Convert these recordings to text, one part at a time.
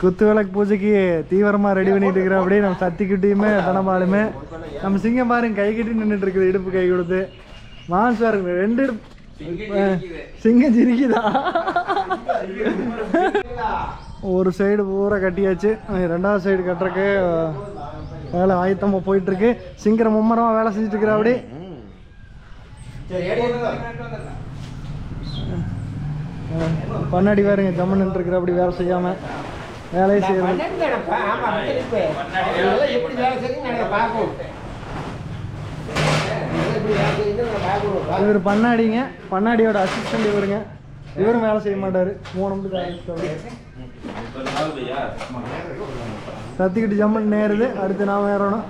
குத்து விளக்கு பூஜைக்கு தீவிரமா ரெடி பண்ணிட்டு இருக்கிற அப்படியே நம்ம சத்திக்கிட்டையுமே தனபாலுமே. நம்ம சிங்கம் பாருங்க கை கட்டி நின்றுட்டு இருக்குது இடுப்பு கை கொடுத்து. மான்ஸ் பாருங்க ரெண்டு சிங்கம் சிரிக்குதா. ஒரு சைடு பூரா கட்டியாச்சு. ரெண்டாவது சைடு கட்டுறக்கு வேலை ஆயத்தமாக போயிட்டு இருக்கு சிங்கரம் மும்மரமாக வேலை செஞ்சுட்டு இருக்கிற அப்படி பண்ணாடி பாருங்க ஜம்மன் இருக்கிற அப்படி வேலை செய்யாம. வேலையை செய்யறது. இவர் பண்ணாடிங்க. பண்ணாடியோட அசிஸ்டன்ட் இவருங்க. இவரும் வேலை செய்ய மாட்டாரு. மூணு. சத்திக்கிட்டு ஜம்மன் நேருது. அடுத்து நான் ஏறணும்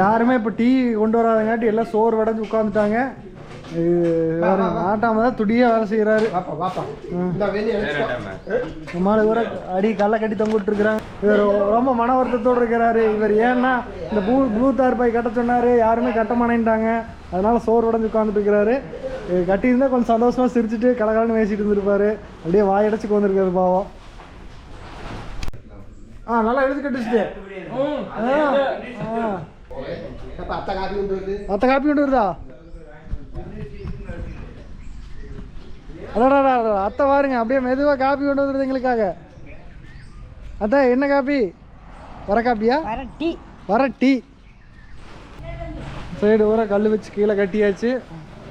யாருமே இப்போ டீ கொண்டு வராதங்காட்டி எல்லாம் சோறு வடைஞ்சு உட்காந்துட்டாங்க ஆட்டாம தான் துடியாக வேலை வெளியே நம்மளால இவரை அடி கல்லை கட்டி தொங்கிட்டு இருக்கிறாங்க இவர் ரொம்ப மன வருத்தத்தோடு இருக்கிறாரு. இவர் ஏன்னா இந்த ப்ளூ ப்ளூ தார் பாய் கட்ட சொன்னாரு. யாருமே கட்ட மாட்டேன்ட்டாங்க. அதனால சோறு உடஞ்சு உட்காந்துட்டு இருக்கிறாரு. கட்டியிருந்தா கொஞ்சம் சந்தோஷமா சிரிச்சுட்டு கலகலன்னு பேசிட்டு இருந்திருப்பாரு. அப்படியே வாயடைச்சு உட்காந்துருக்காரு பாவம். ஆ நல்லா எழுதி கட்டிச்சுட்டு. அப்பா அத்தை காப்பி கொண்டு வருது. அத்தை காப்பி கொண்டு வருதா? அடடா அத்தை பாருங்க அப்படியே மெதுவாக காப்பி கொண்டு வந்துருது எங்களுக்காக. அத்தை என்ன காப்பி வர காப்பியா வரட்டி வர டீ. சைடு ஊரா கல் வச்சு கீழே கட்டியாச்சு.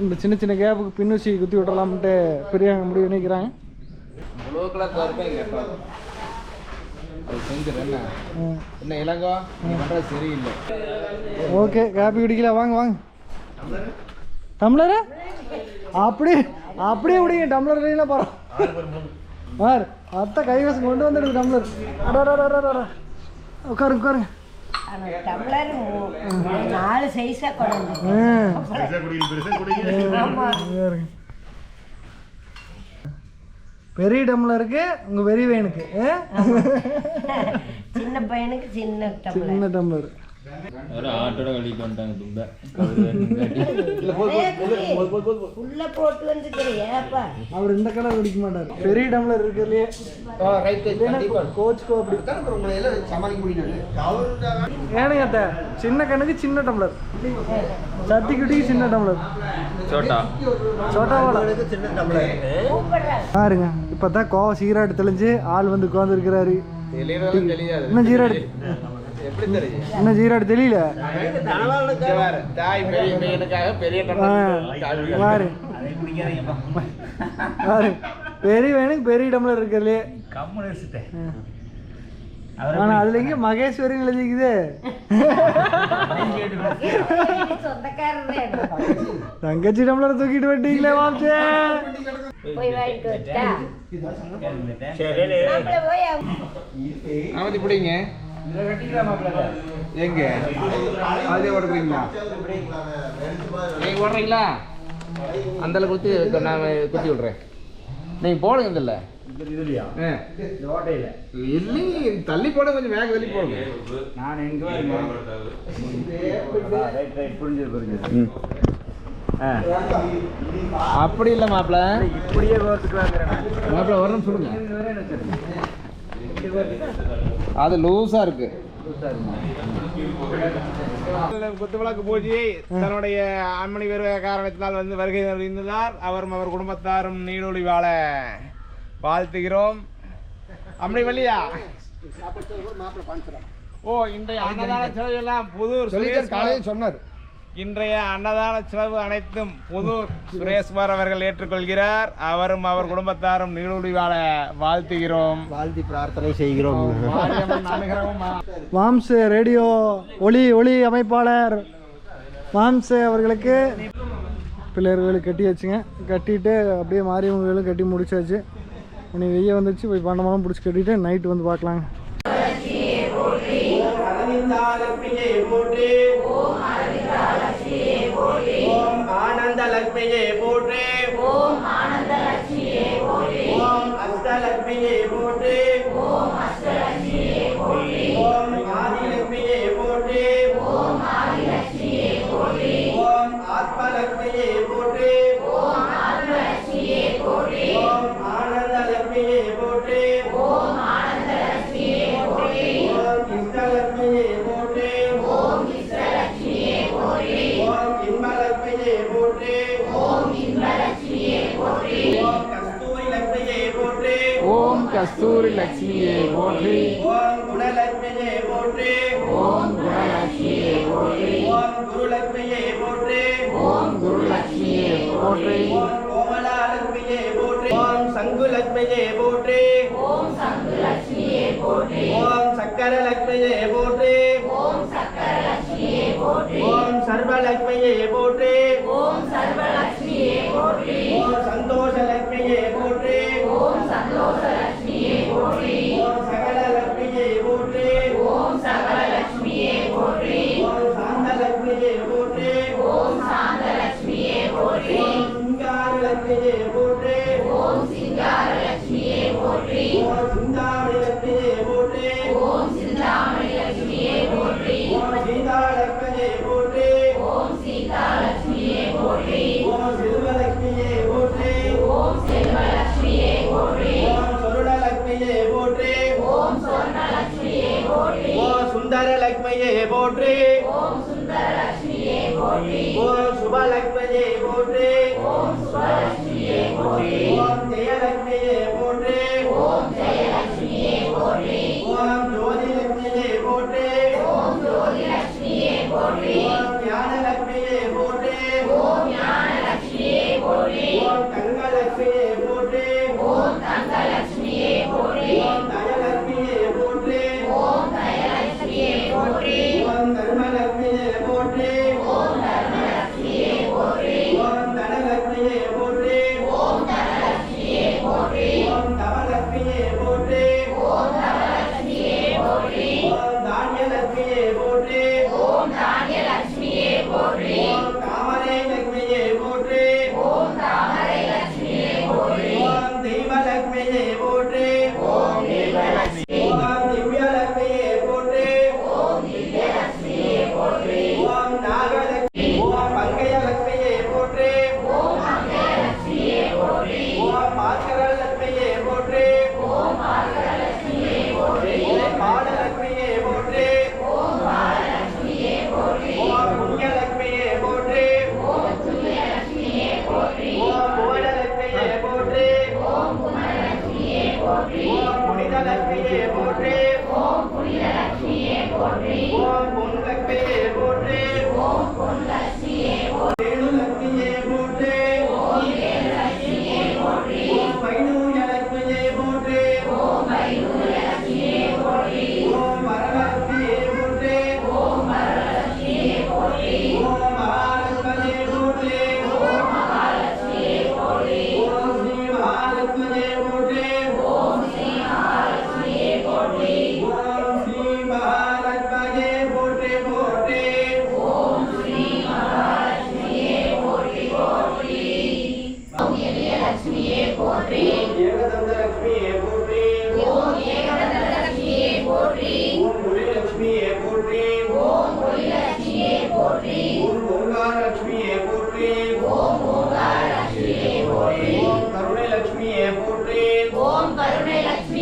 இந்த சின்ன சின்ன கேப்புக்கு பின்னூசி குத்தி விடலாம்ட்டு பெரியவங்க முடிவு நினைக்கிறாங்க என்ன? இளங்கோ நீ பண்றது சரியில்லை. ஓகே காப்பி குடிக்கல. வாங்க வாங்க. டம்ளரு அப்படியே அப்படியே விடுங்க டம்ளர் இல்லைன்னா பரவாயில்ல பார் அத்தை கைவசம் கொண்டு வந்துடுது டம்ளர். அடடடடடட. உட்காருங்க உட்காருங்க டம்ளர் நாலு சைஸா கொண்டு. பெரிய டம்ளருக்கு உங்க பெரிய வேணுக்கு ஆ? சின்ன பையனுக்கு சின்ன டம்ளர். சின்ன டம்ளர். ஆட்டோட கழிக்கு வந்துட்டாங்க தும்ப உள்ள போட்டு வந்துக்கிறேன் ஏப்பா அவர் இந்த கலர் குடிக்க மாட்டார் பெரிய டம்ளர் இருக்கிறதுலையே ரைட் கண்டிப்பா கோச்சுக்கோ அப்படி தான் அப்புறம் உங்களை எல்லாம் சமாளிக்க முடியும் ஏனுங்க அத்தை சின்ன கண்ணுக்கு சின்ன டம்ளர் சத்தி குட்டிக்கு சின்ன டம்ளர் சோட்டா சோட்டா வாழை சின்ன டம்ளர் பாருங்க இப்பதான் கோவ சீராடு தெளிஞ்சு ஆள் வந்து உட்காந்துருக்கிறாரு இன்னும் ஜீராடு இன்னும் ஜீராடு தெரியல தாய் பெரிய பையனுக்காக பெரிய ஆ, பாரு பாரு பெரிய வேணுக்கு பெரிய டம்ளர் இருக்கிறதுலே. ஆனா அதுல எங்க மகேஸ்வரின்னு எழுதிக்குது தங்கச்சி டம்ளர் தூக்கிட்டு வட்டீங்களே அவங்க- ஆமதி பிடிங்க. எங்க? அதே ஓடுறீங்களா? நீங்க ஓடுறீங்களா? அந்த அளவுக்கு குத்தி நான் குத்தி விடுறேன். நீங்க போடுங்க இதில். இல்லைங்க தள்ளி போட கொஞ்சம் வேக தள்ளி போடுங்க. அப்படி இல்லை மாப்பிள்ள இப்படியே மாப்பிள்ள வரணும் சொல்லுங்க. அது லூஸா இருக்கு. குத்துவிளக்கு பூஜையை தன்னுடைய அம்மணி வருவ காரணத்தினால் வந்து வருகை தருகின்றார் அவரும் அவர் குடும்பத்தாரும் நீடொழி வாழ வாழ்த்துகிறோம். அம்மணி வழியா ஓ இன்றைய அன்னதான சுரேஷ் காலையில் சொன்னார். இன்றைய அன்னதான செலவு அனைத்தும் புதூர் சுரேஷ்குமார் அவர்கள் ஏற்றுக்கொள்கிறார். அவரும் அவர் குடும்பத்தாரும் நீடொழி வாழ வாழ்த்துகிறோம். வாழ்த்தி பிரார்த்தனை செய்கிறோம். மாம்ஸ் ரேடியோ ஒளி ஒளி அமைப்பாளர் மாம்ஸ் அவர்களுக்கு பிள்ளையர்களுக்கு கட்டி வச்சுங்க. கட்டிட்டு அப்படியே மாரியம்மர்களும் கட்டி முடிச்சாச்சு. இனி வெய்ய வந்துச்சு போய் பண்டமெல்லாம் பிடிச்சி கட்டிட்டு நைட்டு வந்து பார்க்கலாங்க. ஆனந்த லட்சுமியே போற்றி ஓம் ஆனந்த லட்சுமியே போற்றி ஓம் அஷ்டலட்சுமியே போற்றி ஓம் அஷ்டலட்சுமியே ஓம் கஸ்தூரி லட்சுமியை போற்றி ஓம் குணலட்சுமியை போற்றி ஓம் குணலட்சுமியை போற்றி ஓம் குருலட்சுமியை போற்றி ஓம் குருலட்சுமியை போற்றி ஓம் கோமலாலட்சுமியை போற்றி ஓம் சங்குலட்சுமியை போற்றி ஓம் சங்குலட்சுமியை போற்றி ஓம் சக்கரலட்சுமியை போற்றி ஓம் சக்கரலட்சுமியை போற்றி ஓம் சர்வலட்சுமியை போற்றி ஓம் சர்வலட்சுமி போற்றி. ஓம் சுந்தரலட்சுமியே போற்றி. ஓம் சுபலக்ஷ்மியே போற்றி. ஓம் சுபலக்ஷ்மியே போற்றி. ஓம் ஜெயலக்ஷ்மியே போற்றி. ஓம் ஜெயலக்ஷ்மியே போற்றி. ஓம் ஜோதிலக்ஷ்மியே போற்றி.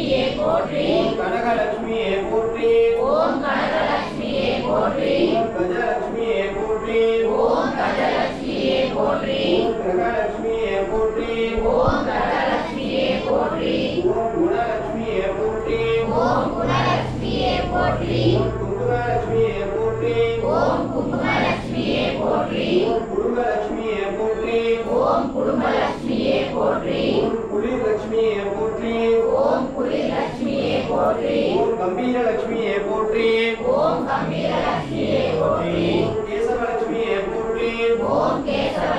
லட்சுமியே போற்றி கனகலட்சுமியே போற்றி ஓம் கனகலட்சுமியே போற்றி கஜலட்சுமியே போற்றி ஓம் கஜலட்சுமியே போற்றி கிரகலட்சுமியே போற்றி ஓம் கிரகலட்சுமியே போற்றி ஓம் குணலட்சுமியே போற்றி ஓம் குணலட்சுமியே போற்றி குங்குமலட்சுமியே போற்றி ஓம் குங்குமலட்சுமியே போற்றி குடும்பலட்சுமியே போற்றி ஓம் குடும்பலட்சுமியே போற்றி குளிர்லட்சுமியே போற்றி ஓம் கம்பீர லட்சுமியே போற்றி ஓம் கம்பீர லட்சுமியே போற்றி கேசவ லட்சுமியே போற்றி ஓம் கேசவ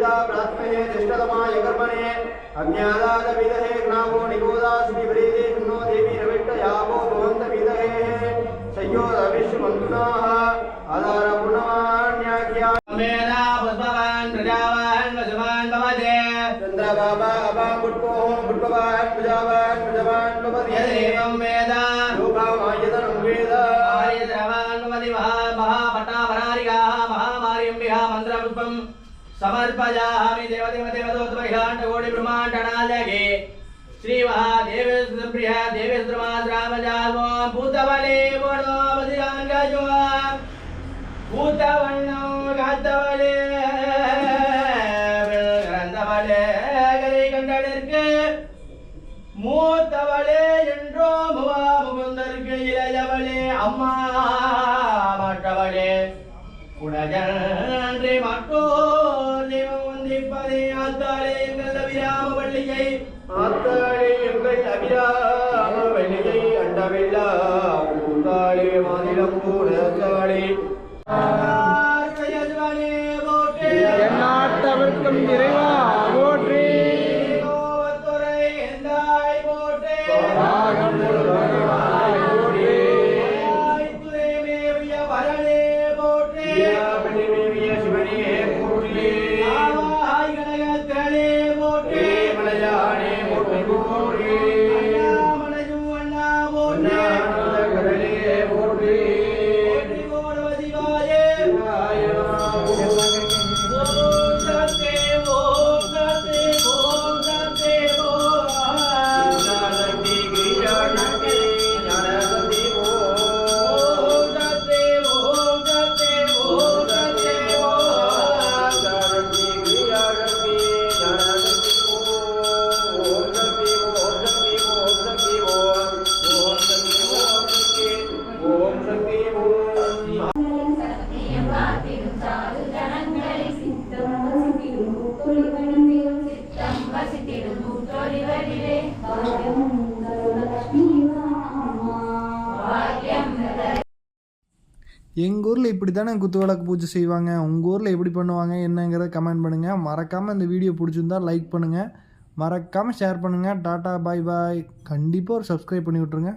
प्रात्मये तिष्ठतमाय कर्मणे अज्ञादाद विदहे ग्नावो निगोदास्मि प्रीति नो देवी रविट्ट यावो भवन्त विदहे संयोदविश्वमन्तुनाः आधार पुनवान्याज्ञा मेना पुष्पवान् प्रजावान् वसवान् भवते चन्द्रबाबा अबाङ्गुट्पोः गुट्पवान् प्रजावान् प्रजवान् भवति यदेवं वेदा समर्पयामि देवदेवदेवदोत्तमहिलाण्डकोटि ब्रह्माण्डनायके श्रीमहादेवेन्द्रप्रिया देवेन्द्रमाद्रामजाल्मो भूतबले वणो मदिराङ्गजो भूतवर्णो காத்தவளே கிரந்தவளே கரை கண்டனருக்கு மூத்தவளே என்றோ முவா முகுந்தருக்கு இளையவளே அம்மா மாற்றவளே உலகன்றி மற்றோர் மாதிரம் கூடத்தாளே எந்நாட்டவர்க்கும் இறைவா. ஊரில் இப்படி தானே குத்து விளக்கு பூஜை செய்வாங்க? உங்கள் ஊரில் எப்படி பண்ணுவாங்க? என்னங்கிறத கமெண்ட் பண்ணுங்கள் மறக்காமல் இந்த வீடியோ பிடிச்சிருந்தா லைக் பண்ணுங்கள் மறக்காமல் ஷேர் பண்ணுங்கள் டாட்டா பாய் பாய் கண்டிப்பாக ஒரு சப்ஸ்கிரைப் பண்ணி விட்ருங்க